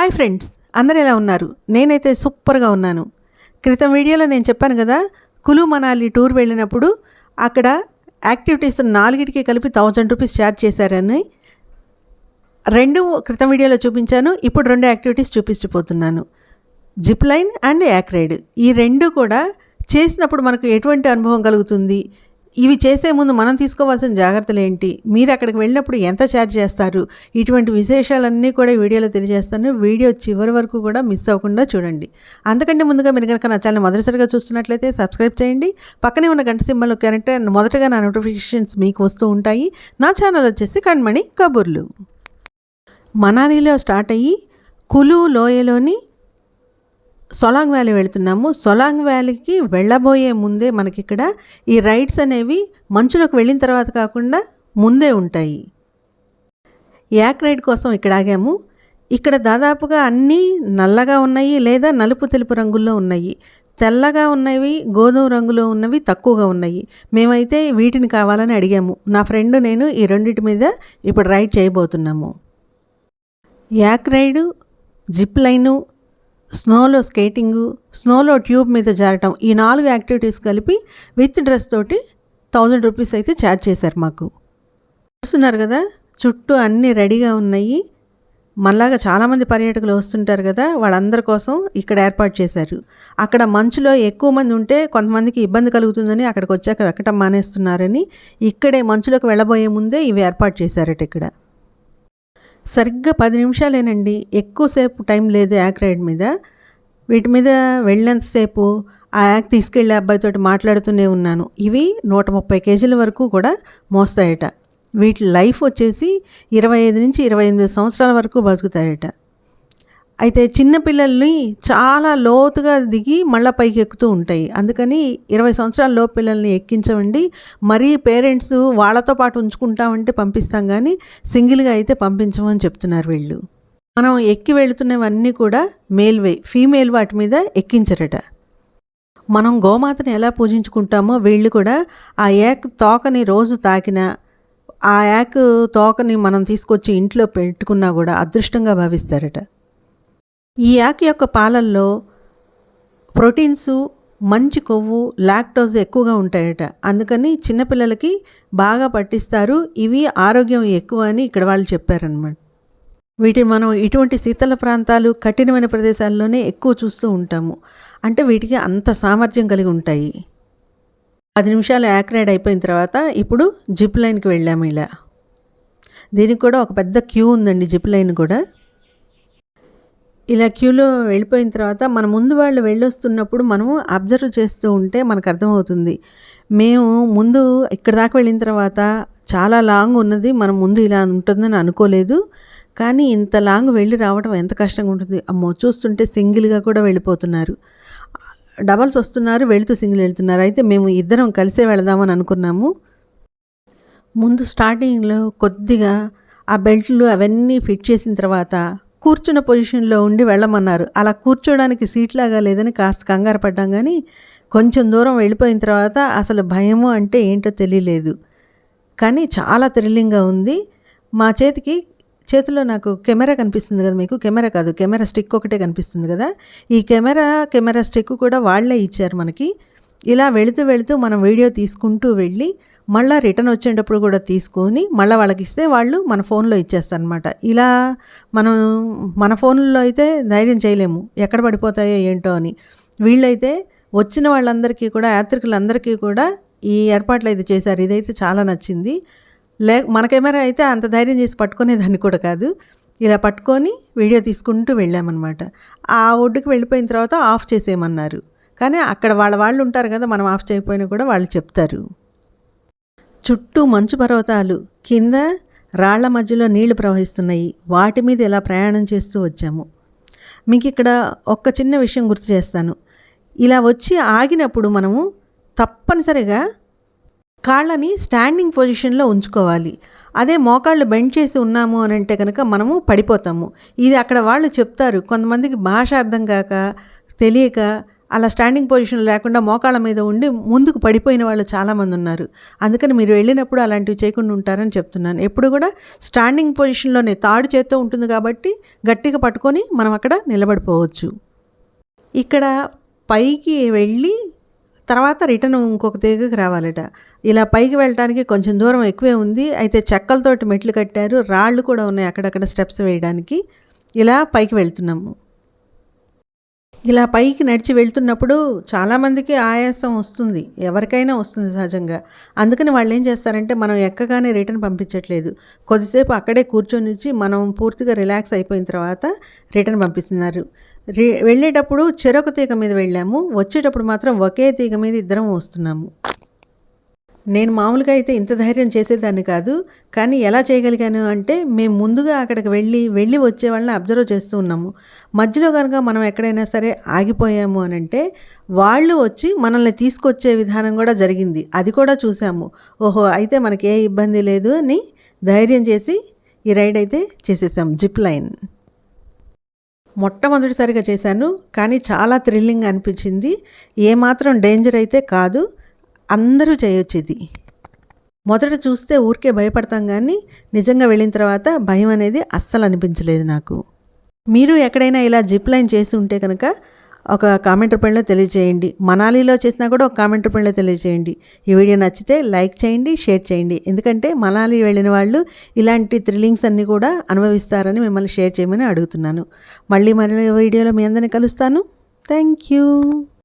Hi friends అందరు ఎలా ఉన్నారు? నేనైతే సూపర్గా ఉన్నాను. క్రితం వీడియోలో నేను చెప్పాను కదా కులు మనాలి టూర్ వెళ్ళినప్పుడు అక్కడ యాక్టివిటీస్ నాలుగిటికి కలిపి థౌజండ్ రూపీస్ ఛార్జ్ చేశారని రెండు క్రితం వీడియోలో చూపించాను ఇప్పుడు రెండు activities చూపించిపోతున్నాను zip line and yak ride. ఈ రెండు కూడా చేసినప్పుడు మనకు ఎటువంటి అనుభవం కలుగుతుంది? ఇవి చేసే ముందు మనం తీసుకోవాల్సిన జాగ్రత్తలు ఏంటి? మీరు అక్కడికి వెళ్ళినప్పుడు ఎంత ఛార్జ్ చేస్తారు? ఇటువంటి విశేషాలన్నీ కూడా వీడియోలో తెలియజేస్తాను. వీడియో చివరి వరకు కూడా మిస్ అవ్వకుండా చూడండి. అంతకంటే ముందుగా మీరు కనుక నా ఛానల్ మొదటిసారిగా చూస్తున్నట్లయితే సబ్స్క్రైబ్ చేయండి. పక్కనే ఉన్న గంట సింబల్ కరెక్ట్ మొదటగా నా నోటిఫికేషన్స్ మీకు వస్తూ ఉంటాయి. నా ఛానల్ వచ్చేసి కణ్మణి కబుర్లు. మనాలిలో స్టార్ట్ అయ్యి కులు లోయలోని సొలాంగ్ వ్యాలీ వెళ్తున్నాము. సొలాంగ్ వ్యాలీకి వెళ్ళబోయే ముందే మనకి ఇక్కడ ఈ రైడ్స్ అనేవి మంచులోకి వెళ్ళిన తర్వాత కాకుండా ముందే ఉంటాయి. యాక్ రైడ్ కోసం ఇక్కడ ఆగాము. ఇక్కడ దాదాపుగా అన్నీ నల్లగా ఉన్నాయి లేదా నలుపు తెలుపు రంగుల్లో ఉన్నాయి. తెల్లగా ఉన్నవి గోధుమ రంగులో ఉన్నవి తక్కువగా ఉన్నాయి. మేమైతే వీటిని కావాలని అడిగాము. నా ఫ్రెండ్ నేను ఈ రెండింటి మీద ఇప్పుడు రైడ్ చేయబోతున్నాము. యాక్ రైడు జిప్ లైను స్నోలో స్కేటింగు స్నోలో ట్యూబ్ మీద జారటం ఈ నాలుగు యాక్టివిటీస్ కలిపి విత్ డ్రెస్ తోటి థౌజండ్ రూపీస్ అయితే ఛార్జ్ చేశారు మాకు. చూస్తున్నారు కదా? చుట్టూ అన్నీ రెడీగా ఉన్నాయి. మళ్ళాగా చాలామంది పర్యాటకులు వస్తుంటారు కదా? వాళ్ళందరి కోసం ఇక్కడ ఏర్పాటు చేశారు. అక్కడ మంచులో ఎక్కువ మంది ఉంటే కొంతమందికి ఇబ్బంది కలుగుతుందని అక్కడికి వచ్చాక వెక్కటం మానేస్తున్నారని ఇక్కడే మంచులోకి వెళ్ళబోయే ముందే ఇవి ఏర్పాటు చేశారట ఇక్కడ. సరిగ్గా పది నిమిషాలేనండి. ఎక్కువసేపు టైం లేదు యాక్ రైడ్ మీద. వీటి మీద వెళ్ళినంతసేపు ఆ యాక్ తీసుకెళ్ళే అబ్బాయితోటి మాట్లాడుతూనే ఉన్నాను. ఇవి నూట ముప్పై కేజీల వరకు కూడా మోస్తాయట. వీటి లైఫ్ వచ్చేసి ఇరవై ఐదు నుంచి ఇరవై ఎనిమిది సంవత్సరాల వరకు బతుకుతాయట. అయితే చిన్నపిల్లల్ని చాలా లోతుగా దిగి మళ్ళీ పైకి ఎక్కుతూ ఉంటాయి. అందుకని ఇరవై సంవత్సరాల పిల్లల్ని ఎక్కించవండి మరీ పేరెంట్స్ వాళ్ళతో పాటు ఉంచుకుంటామంటే పంపిస్తాం కానీ సింగిల్గా అయితే పంపించమని చెప్తున్నారు వీళ్ళు. మనం ఎక్కి వెళుతున్నవన్నీ కూడా మేల్వే ఫీమేల్ వాటి మీద ఎక్కించరట. మనం గోమాతని ఎలా పూజించుకుంటామో వీళ్ళు కూడా ఆ యాక్ తోకని రోజు తాకినా ఆ యాక్ తోకని మనం తీసుకొచ్చి ఇంట్లో పెట్టుకున్నా కూడా అదృష్టంగా భావిస్తారట. ఈ యాక్ యొక్క పాలల్లో ప్రోటీన్స్ మంచి కొవ్వు లాక్టోజ్ ఎక్కువగా ఉంటాయట. అందుకని చిన్నపిల్లలకి బాగా పట్టిస్తారు. ఇవి ఆరోగ్యం ఎక్కువ అని ఇక్కడ వాళ్ళు చెప్పారనమాట వీటిని మనం ఇటువంటి శీతల ప్రాంతాలు కఠినమైన ప్రదేశాల్లోనే ఎక్కువ చూస్తూ ఉంటాము. అంటే వీటికి అంత సామర్థ్యం కలిగి ఉంటాయి. పది నిమిషాలు యాక్రైడ్ అయిపోయిన తర్వాత ఇప్పుడు జిప్ లైన్కి వెళ్ళాము ఇలా. దీనికి కూడా ఒక పెద్ద క్యూ ఉందండి జిప్ లైన్ కూడా. ఇలా క్యూలో వెళ్ళిపోయిన తర్వాత మన ముందు వాళ్ళు వెళ్ళొస్తున్నప్పుడు మనము అబ్జర్వ్ చేస్తూ ఉంటే మనకు అర్థమవుతుంది. మేము ముందు ఇక్కడ దాకా వెళ్ళిన తర్వాత చాలా లాంగ్ ఉన్నది మనం ముందు ఇలా ఉంటుందని అనుకోలేదు. కానీ ఇంత లాంగ్ వెళ్ళి రావడం ఎంత కష్టంగా ఉంటుంది. అమ్మో చూస్తుంటే సింగిల్గా కూడా వెళ్ళిపోతున్నారు. డబల్స్ వస్తున్నారు వెళుతూ సింగిల్ వెళ్తున్నారు. అయితే మేము ఇద్దరం కలిసే వెళదామని అనుకున్నాము. ముందు స్టార్టింగ్లో కొద్దిగా ఆ బెల్ట్లు అవన్నీ ఫిట్ చేసిన తర్వాత కూర్చున్న పొజిషన్లో ఉండి వెళ్ళమన్నారు. అలా కూర్చోడానికి సీట్ లాగా లేదని కాస్త కంగారు పడ్డాం కానీ కొంచెం దూరం వెళ్ళిపోయిన తర్వాత అసలు భయము అంటే ఏంటో తెలియలేదు. కానీ చాలా థ్రిల్లింగ్గా ఉంది. మా చేతికి చేతిలో నాకు కెమెరా కనిపిస్తుంది కదా మీకు? కెమెరా కాదు కెమెరా స్టిక్ ఒకటే కనిపిస్తుంది కదా? ఈ కెమెరా కెమెరా స్టిక్ కూడా వాళ్ళే ఇచ్చారు మనకి. ఇలా వెళుతూ వెళుతూ మనం వీడియో తీసుకుంటూ వెళ్ళి మళ్ళీ రిటర్న్ వచ్చేటప్పుడు కూడా తీసుకొని మళ్ళీ వాళ్ళకి ఇస్తే వాళ్ళు మన ఫోన్లో ఇచ్చేస్తారనమాట ఇలా మనం మన ఫోన్లో అయితే ధైర్యం చేయలేము. ఎక్కడ పడిపోతాయో ఏంటో అని. వీళ్ళైతే వచ్చిన వాళ్ళందరికీ కూడా యాత్రికులందరికీ కూడా ఈ ఏర్పాట్లు అయితే చేశారు. ఇదైతే చాలా నచ్చింది. లే మన కెమెరా అయితే అంత ధైర్యం చేసి పట్టుకునేదాన్ని కూడా కాదు. ఇలా పట్టుకొని వీడియో తీసుకుంటూ వెళ్ళామన్నమాట. ఆ ఒడ్డుకి వెళ్ళిపోయిన తర్వాత ఆఫ్ చేసేయమన్నారు. కానీ అక్కడ వాళ్ళ వాళ్ళు ఉంటారు కదా మనం ఆఫ్ చేయకపోయినా కూడా వాళ్ళు చెప్తారు. చుట్టూ మంచు పర్వతాలు కింద రాళ్ళ మధ్యలో నీళ్ళు ప్రవహిస్తున్నాయి. వాటి మీద ఇలా ప్రయాణం చేస్తూ వచ్చాము. మీకు ఇక్కడ ఒక్క చిన్న విషయం గుర్తు చేస్తాను. ఇలా వచ్చి ఆగినప్పుడు మనము తప్పనిసరిగా కాళ్ళని స్టాండింగ్ పొజిషన్లో ఉంచుకోవాలి. అదే మోకాళ్ళు బెండ్ చేసి ఉన్నాము అని అంటే కనుక మనము పడిపోతాము. ఇది అక్కడ వాళ్ళు చెప్తారు. కొంతమందికి భాష అర్థం కాక తెలియక అలా స్టాండింగ్ పొజిషన్ లేకుండా మోకాళ్ళ మీద ఉండి ముందుకు పడిపోయిన వాళ్ళు చాలామంది ఉన్నారు. అందుకని మీరు వెళ్ళినప్పుడు అలాంటివి చేయకుండా ఉంటారని చెప్తున్నాను. ఎప్పుడు కూడా స్టాండింగ్ పొజిషన్లోనే తాడు చేత్తో ఉంటుంది కాబట్టి గట్టిగా పట్టుకొని మనం అక్కడ నిలబడిపోవచ్చు. ఇక్కడ పైకి వెళ్ళి తర్వాత రిటర్న్ ఇంకొక తీగకి రావాలట. ఇలా పైకి వెళ్ళటానికి కొంచెం దూరం ఎక్కువే ఉంది. అయితే చెక్కలతోటి మెట్లు కట్టారు. రాళ్ళు కూడా ఉన్నాయి అక్కడక్కడ స్టెప్స్ వేయడానికి. ఇలా పైకి వెళ్తున్నాము. ఇలా పైకి నడిచి వెళ్తున్నప్పుడు చాలామందికి ఆయాసం వస్తుంది. ఎవరికైనా వస్తుంది సహజంగా. అందుకని వాళ్ళు ఏం చేస్తారంటే మనం ఎక్కగానే రిటర్న్ పంపించట్లేదు. కొద్దిసేపు అక్కడే కూర్చొని మనం పూర్తిగా రిలాక్స్ అయిపోయిన తర్వాత రిటర్న్ పంపిస్తున్నారు. రి వెళ్ళేటప్పుడు చెరొక తీగ మీద వెళ్ళాము. వచ్చేటప్పుడు మాత్రం ఒకే తీగ మీద ఇద్దరం వస్తున్నాము. నేను మామూలుగా అయితే ఇంత ధైర్యం చేసేదాన్ని కాదు కానీ ఎలా చేయగలిగాను అంటే మేము ముందుగా అక్కడికి వెళ్ళి వెళ్ళి వచ్చే వాళ్ళని అబ్జర్వ్ చేస్తూ ఉన్నాము. మధ్యలో కనుక మనం ఎక్కడైనా సరే ఆగిపోయాము అని అంటే వాళ్ళు వచ్చి మనల్ని తీసుకొచ్చే విధానం కూడా జరిగింది. అది కూడా చూసాము. ఓహో అయితే మనకి ఏ ఇబ్బంది లేదు అని ధైర్యం చేసి ఈ రైడ్ అయితే చేసేసాం. Zip line. మొట్టమొదటిసారిగా చేశాను కానీ చాలా థ్రిల్లింగ్ అనిపించింది. ఏమాత్రం డేంజర్ అయితే కాదు. అందరూ చేయొచ్చు ఇది మొదట చూస్తే ఊరికే భయపడతాం కానీ నిజంగా వెళ్ళిన తర్వాత భయం అనేది అస్సలు అనిపించలేదు నాకు. మీరు ఎక్కడైనా ఇలా జిప్ లైన్ చేసి ఉంటే కనుక ఒక కామెంట్ రూపంలో తెలియజేయండి. మనాలిలో చేసినా కూడా ఒక కామెంట్ రూపంలో తెలియజేయండి. ఈ వీడియో నచ్చితే లైక్ చేయండి షేర్ చేయండి. ఎందుకంటే మనాలి వెళ్ళిన వాళ్ళు ఇలాంటి థ్రిల్లింగ్స్ అన్నీ కూడా అనుభవిస్తారని మిమ్మల్ని షేర్ చేయమని అడుగుతున్నాను. మళ్ళీ మరో వీడియోలో మీ అందరిని కలుస్తాను. Thank you.